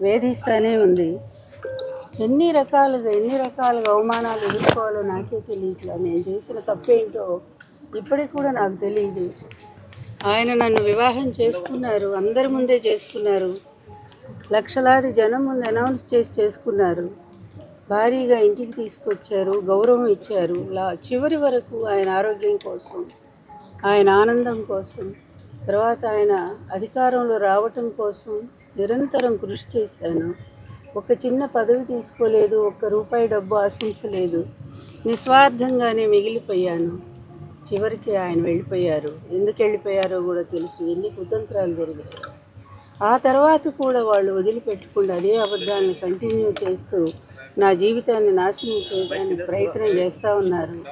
వేధిస్తూనే ఉంది. ఎన్ని రకాలుగా ఎన్ని రకాలుగా అవమానాలు ఎదుర్కోవాలో నాకే తెలియట్లా నేను చేసిన తప్పేంటో ఇప్పటికి కూడా నాకు తెలియదు ఆయన నన్ను వివాహం చేసుకున్నారు అందరి ముందే చేసుకున్నారు. లక్షలాది జనం ముందు అనౌన్స్ చేసి చేసుకున్నారు. భారీగా ఇంటికి తీసుకొచ్చారు గౌరవం ఇచ్చారు. లా చివరి వరకు ఆయన ఆరోగ్యం కోసం ఆయన ఆనందం కోసం తర్వాత ఆయన అధికారంలో రావటం కోసం నిరంతరం కృషి చేశాను. ఒక చిన్న పదవి తీసుకోలేదు ఒక్క రూపాయి డబ్బు ఆశించలేదు. నిస్వార్థంగానే మిగిలిపోయాను. చివరికి ఆయన వెళ్ళిపోయారు. ఎందుకు వెళ్ళిపోయారో కూడా తెలుసు. ఎన్ని కుతంత్రాలు జరిగాయి. ఆ తర్వాత కూడా వాళ్ళు వదిలిపెట్టకుండా అదే అబద్ధాలను కంటిన్యూ చేస్తూ నా జీవితాన్ని నాశనం చేయడానికి ప్రయత్నం చేస్తూ ఉన్నారు.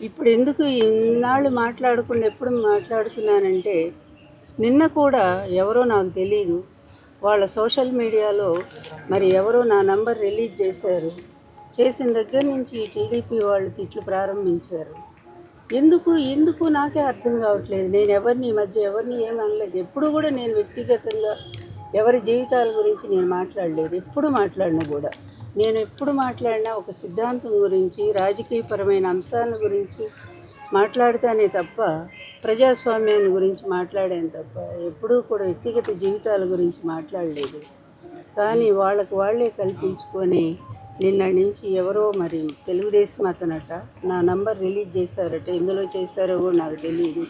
ఇప్పుడు ఎందుకు ఇన్నాళ్ళు మాట్లాడకుండా ఎప్పుడు మాట్లాడుతున్నానంటే నిన్న కూడా ఎవరో నాకు తెలియదు వాళ్ళ సోషల్ మీడియాలో మరి ఎవరో నా నంబర్ రిలీజ్ చేశారు. చేసిన దగ్గర నుంచి ఈ టీడీపీ వాళ్ళు తిట్లు ప్రారంభించారు. ఎందుకు? ఎందుకు? నాకే అర్థం కావట్లేదు. నేను ఎవరిని మధ్య ఎవరిని ఏమనలేదు ఎప్పుడు కూడా నేను వ్యక్తిగతంగా ఎవరి జీవితాల గురించి నేను మాట్లాడలేదు. ఎప్పుడు మాట్లాడినా కూడా. నేను ఎప్పుడు మాట్లాడినా ఒక సిద్ధాంతం గురించి రాజకీయపరమైన అంశాల గురించి మాట్లాడతానే తప్ప ప్రజాస్వామ్యాన్ని గురించి మాట్లాడాను తప్ప ఎప్పుడూ కూడా వ్యక్తిగత జీవితాల గురించి మాట్లాడలేదు. కానీ వాళ్ళకు వాళ్ళే కల్పించుకొని నిన్న నుంచి ఎవరో మరి తెలుగుదేశం అతనట నా నంబర్ రిలీజ్ చేశారట ఎందులో చేశారో కూడా నాకు తెలియదు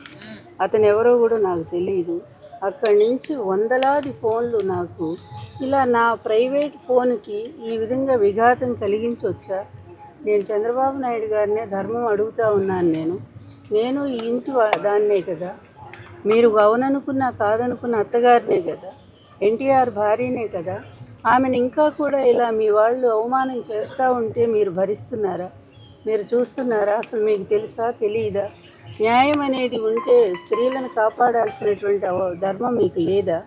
అతను ఎవరో కూడా నాకు తెలియదు అక్కడి నుంచి వందలాది ఫోన్లు నాకు ఇలా నా ప్రైవేట్ ఫోన్కి ఈ విధంగా విఘాతం కలిగించవచ్చా నేను చంద్రబాబు నాయుడు గారినే ధర్మం అడుగుతా ఉన్నాను నేను. నేను ఈ ఇంటి దాన్నే కదా. మీరు అవుననుకున్నా కాదనుకున్న అత్తగారినే కదా. ఎన్టీఆర్ భార్యనే కదా. ఆమెను ఇంకా కూడా ఇలా మీ వాళ్ళు అవమానం చేస్తూ ఉంటే మీరు భరిస్తున్నారా? మీరు చూస్తున్నారా? అసలు మీకు తెలుసా? తెలియదా న్యాయం అనేది ఉంటే స్త్రీలను కాపాడాల్సినటువంటి ధర్మం మీకు లేదా?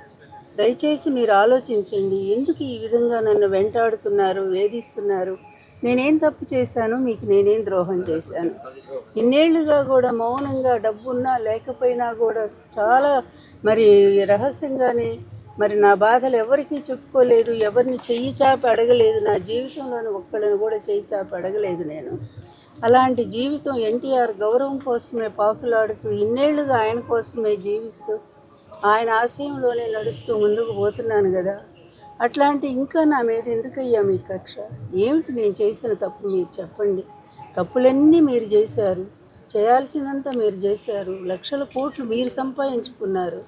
దయచేసి మీరు ఆలోచించండి. ఎందుకు ఈ విధంగా నన్ను వెంటాడుతున్నారు వేధిస్తున్నారు? నేనేం తప్పు చేశాను మీకు నేనేం ద్రోహం చేశాను. ఇన్నేళ్ళుగా కూడా మౌనంగా డబ్బున్నా లేకపోయినా కూడా చాలా మరి రహస్యంగానే మరి నా బాధలు ఎవరికీ చెప్పుకోలేదు ఎవరిని చెయ్యి చాపి అడగలేదు నా జీవితంలోని ఒక్కళ్ళని కూడా చెయ్యి చాపి అడగలేదు నేను. అలాంటి జీవితం ఎన్టీఆర్ గౌరవం కోసమే పాకులాడుతూ ఇన్నేళ్ళుగా ఆయన కోసమే జీవిస్తూ ఆయన ఆశయంలోనే నడుస్తూ ముందుకు పోతున్నాను కదా. అట్లాంటి ఇంకా నా మీద ఎందుకయ్యా మీ కక్ష? ఏమిటి నేను చేసిన తప్పు మీరు చెప్పండి. తప్పులన్నీ మీరు చేశారు. చేయాల్సినంత మీరు చేశారు. లక్షల కోట్లు మీరు సంపాదించుకున్నారు.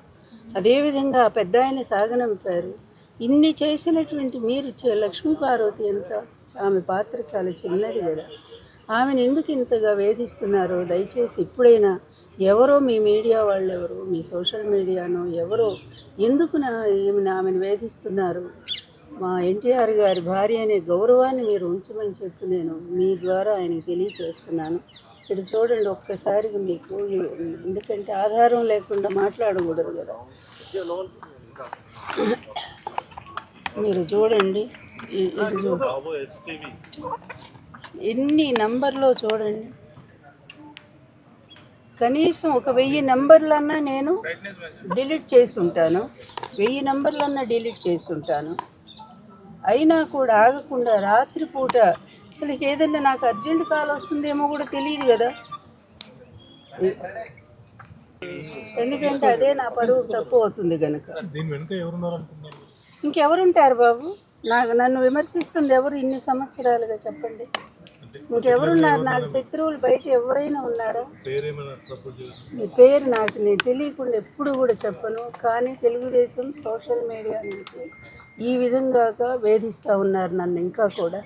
అదేవిధంగా పెద్ద ఆయన సాగనంపారు. ఇన్ని చేసినటువంటి మీరు చే- లక్ష్మీ పార్వతి ఎంత ఆమె పాత్ర చాలా చిన్నది కదా. ఆమెను ఎందుకు ఇంతగా వేధిస్తున్నారో దయచేసి ఇప్పుడైనా ఎవరో మీ మీడియా వాళ్ళు ఎవరో మీ సోషల్ మీడియానో ఎవరో? ఎందుకు నా ఆమెను వేధిస్తున్నారు? మా ఎన్టీఆర్ గారి భార్య అనే గౌరవాన్ని మీరు ఉంచమని చెప్పి నేను మీ ద్వారా ఆయనకి తెలియచేస్తున్నాను. ఇక్కడ చూడండి ఒక్కసారిగా మీకు ఎందుకంటే ఆధారం లేకుండా మాట్లాడకూడదు కదా. మీరు చూడండి ఎన్ని నంబర్లో చూడండి. కనీసం ఒక వెయ్యి నంబర్లన్నా నేను డిలీట్ చేసి ఉంటాను వెయ్యి నంబర్లన్నా డిలీట్ చేసి ఉంటాను అయినా కూడా ఆగకుండా రాత్రిపూట అసలు ఏదైనా నాకు అర్జెంట్ కాల్ వస్తుందేమో కూడా తెలియదు కదా. ఎందుకంటే అదే నా పరువు తప్పు అవుతుంది కనుక ఇంకెవరుంటారు బాబు? నాకు నన్ను విమర్శిస్తుంది ఎవరు ఇన్ని సంవత్సరాలుగా చెప్పండి. ఇంకెవరున్నారు నాకు శత్రువులు బయట ఎవరైనా ఉన్నారా? మీ పేరు నాకు నేను తెలియకుండా ఎప్పుడు కూడా చెప్పను. కానీ తెలుగుదేశం సోషల్ మీడియా నుంచి ఈ విధంగా వేధిస్తూ ఉన్నారు నన్ను ఇంకా కూడా.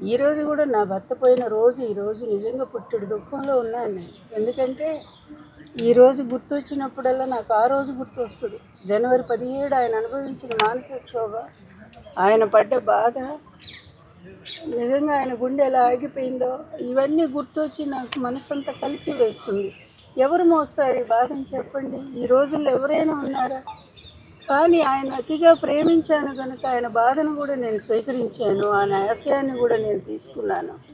ఈరోజు కూడా నా భర్త పోయిన రోజు ఈరోజు నిజంగా పుట్టుడు దుఃఖంలో ఉన్నాను నేను. ఎందుకంటే ఈరోజు గుర్తొచ్చినప్పుడల్లా నాకు ఆ రోజు గుర్తు వస్తుంది జనవరి పదిహేడు ఆయన అనుభవించిన మానసిక క్షోభ ఆయన పడ్డ బాధ నిజంగా ఆయన గుండె ఎలా ఆగిపోయిందో ఇవన్నీ గుర్తొచ్చి నాకు మనసంతా కలిచి వేస్తుంది. ఎవరు మోస్తారు? ఈ బాధని చెప్పండి. ఈ రోజుల్లో ఎవరైనా ఉన్నారా? కానీ ఆయన అతిగా ప్రేమించాను కనుక ఆయన బాధను కూడా నేను స్వీకరించాను. ఆయన ఆశయాన్ని కూడా నేను తీసుకున్నాను.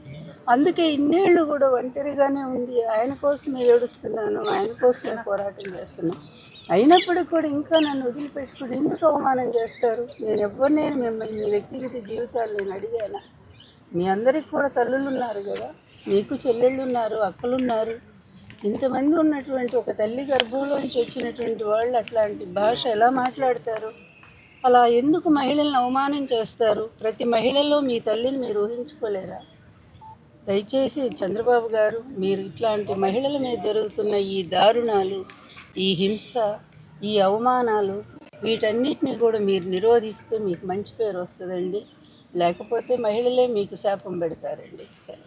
అందుకే ఇన్నేళ్ళు కూడా ఒంటరిగానే ఉంది ఆయన కోసమే ఏడుస్తున్నాను ఆయన కోసమే పోరాటం చేస్తున్నాను అయినప్పుడు కూడా ఇంకా నన్ను వదిలిపెట్టుకుని ఎందుకు అవమానం చేస్తారు? నేను ఎవరిని మిమ్మల్ని మీ వ్యక్తిగత జీవితాలు నేను అడిగాను? మీ అందరికి కూడా తల్లులు ఉన్నారు కదా? మీకు చెల్లెళ్ళు ఉన్నారు అక్కలు ఉన్నారు ఇంతమంది ఉన్నటువంటి ఒక తల్లి గర్భంలోంచి వచ్చినటువంటి వాళ్ళు అట్లాంటి భాష ఎలా మాట్లాడతారు? అలా ఎందుకు మహిళలను అవమానం చేస్తారు? ప్రతి మహిళలో మీ తల్లిని మీరు ఊహించుకోలేరా? దయచేసి చంద్రబాబు గారు మీరు ఇట్లాంటి మహిళల మీద జరుగుతున్న ఈ దారుణాలు ఈ హింస ఈ అవమానాలు వీటన్నిటిని కూడా మీరు నిరోధిస్తే మీకు మంచి పేరు వస్తుందండి. లేకపోతే మహిళలే మీకు శాపం పెడతారండి. సరే.